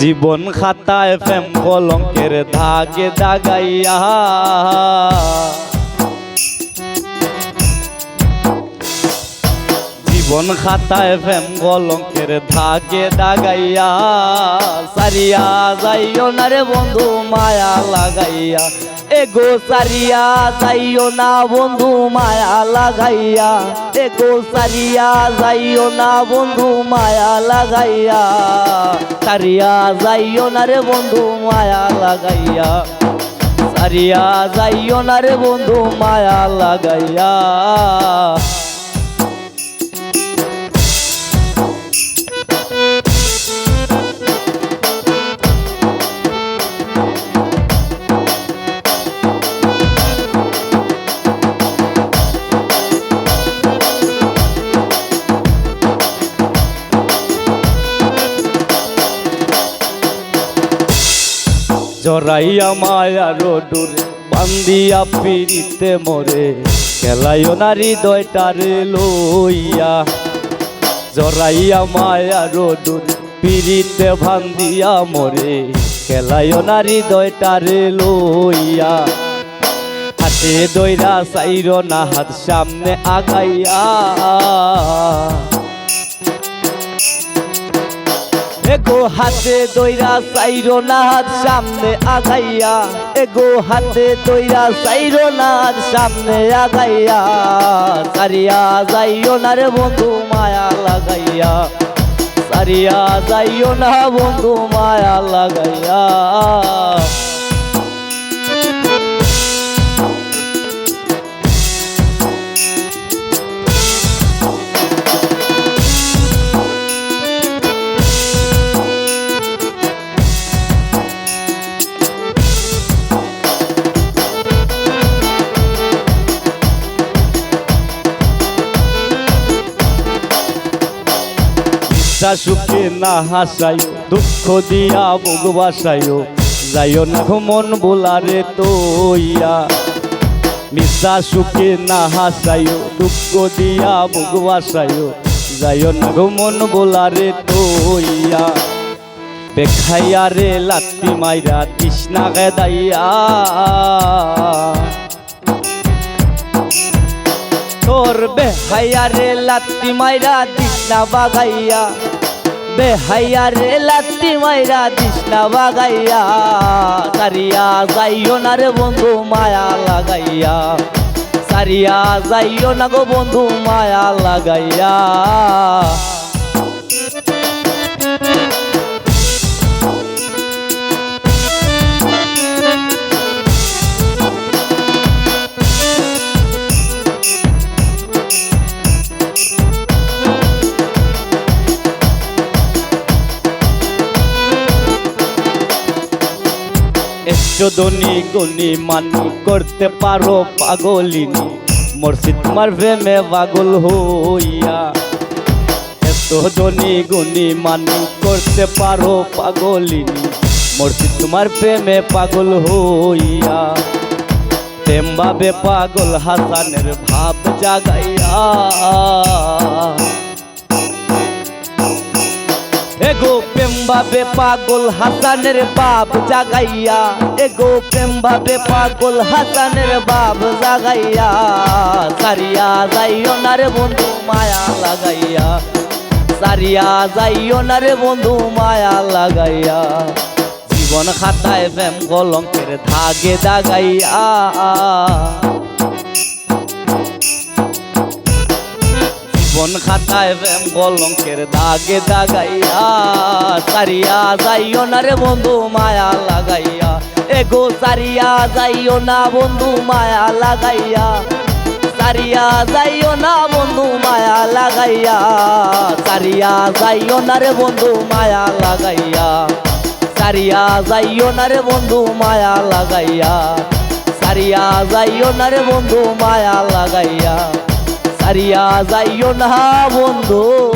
জীবন খাতায় প্রেম কলঙ্কের ধাকে দাগাইয়া। জীবন খাতায় প্রেম কলঙ্কের ধাকে দাগাইয়া। সারিয়া যাইও না রে বন্ধু, মায়া লাগাইয়া। এগো সারিয়া, যাইও না বন্ধু মায়া লাগাইয়া। এগো সারিয়া, যাইও না বন্ধু মায়া লাগাইয়া। সারিয়া, যাইও না রে বন্ধু মায়া লাগাইয়া। সারিয়া, যাইও না রে বন্ধু মায়া লাগাইয়া। জরাইয়া মায়ার ডোরে বান্দিয়া পিড়িতে মরে, খেলাইও নারী দয়টারে লইয়া। জরাইয়া মায়ার ডোরে পিড়িতে ভান্দিয়া মরে, খেলাইও নারী দয়টারে লইয়া। হাতে দইরা সাইর না হাত সামনে আগাইয়া। এগো হাতে দইরা সাইরো নাহাত সামনে আগাইয়া। এগো হাতে দইরা সাইরো নাহাত সামনে আগাইয়া। সারিয়া যাইও না রে বন্ধু, মায়া লাগাইয়া। সারিয়া যাইও না বন্ধু, মায়া লাগাইয়া। ইচ্ছা সুখে না হাসাইও দুঃখ দিয়া বুক বাসাইও যাইও না মন বোলারে তৈয়া। মিশা সুখে না হাসাইও দুঃখ দিয়া বুক বাসাইও যাইও না মন বোলারে তৈয়া। দেখাইয়া রে লাত্তি মাইরা তৃষ্ণা গেদাইয়া। তোর বেহাইয়া রে লাত্তি মাইরা দিসনা বাগাইয়া। বেহাইয়া রে লাত্তি মাইরা দিশনা বাগাইয়া, সারিয়া যাইও না রে বন্ধু মায়া লাগাইয়া, সারিয়া যাইও না গো বন্ধু মায়া লাগাইয়া। এসদনি গনি মানি করতে পারো পাগলিনী। মসজিদ তোমার প্রেমে পাগল হইয়া। এসদনি গনি মানি করতে পারো পাগলিনী। মসজিদ তোমার প্রেমে পাগল হইয়া। ভাবে পাগল হাসানের ভাব জাগাইয়া। এগো প্রেম ভাবে পাগল হাসানের বাপ জাগাইয়া। এগো প্রেম ভাবে পাগল হাসানের বাপ জাগাইয়া। সারিয়া যাইও না রে বন্ধু, মায়া লাগাইয়া। সারিয়া যাইও না রে বন্ধু, মায়া লাগাইয়া। জীবন খাতায় প্রেম কলঙ্কের ধাগে দাগাইয়া। খাতায় প্রেম কলঙ্কের দাগে দাগাইয়া, সারিয়া যাইও না রে বন্ধু, মায়া লাগাইয়া। এগো সারিয়া যাইও না বন্ধু, মায়া লাগাইয়া। সারিয়া যাইও না বন্ধু, মায়া লাগাইয়া। সারিয়া যাইও না রে বন্ধু, মায়া লাগাইয়া। সারিয়া যাইও না রে বন্ধু, মায়া লাগাইয়া। সারিয়া যাইও না রে বন্ধু, মায়া লাগাইয়া। সারিয়া যাইও না বন্ধু।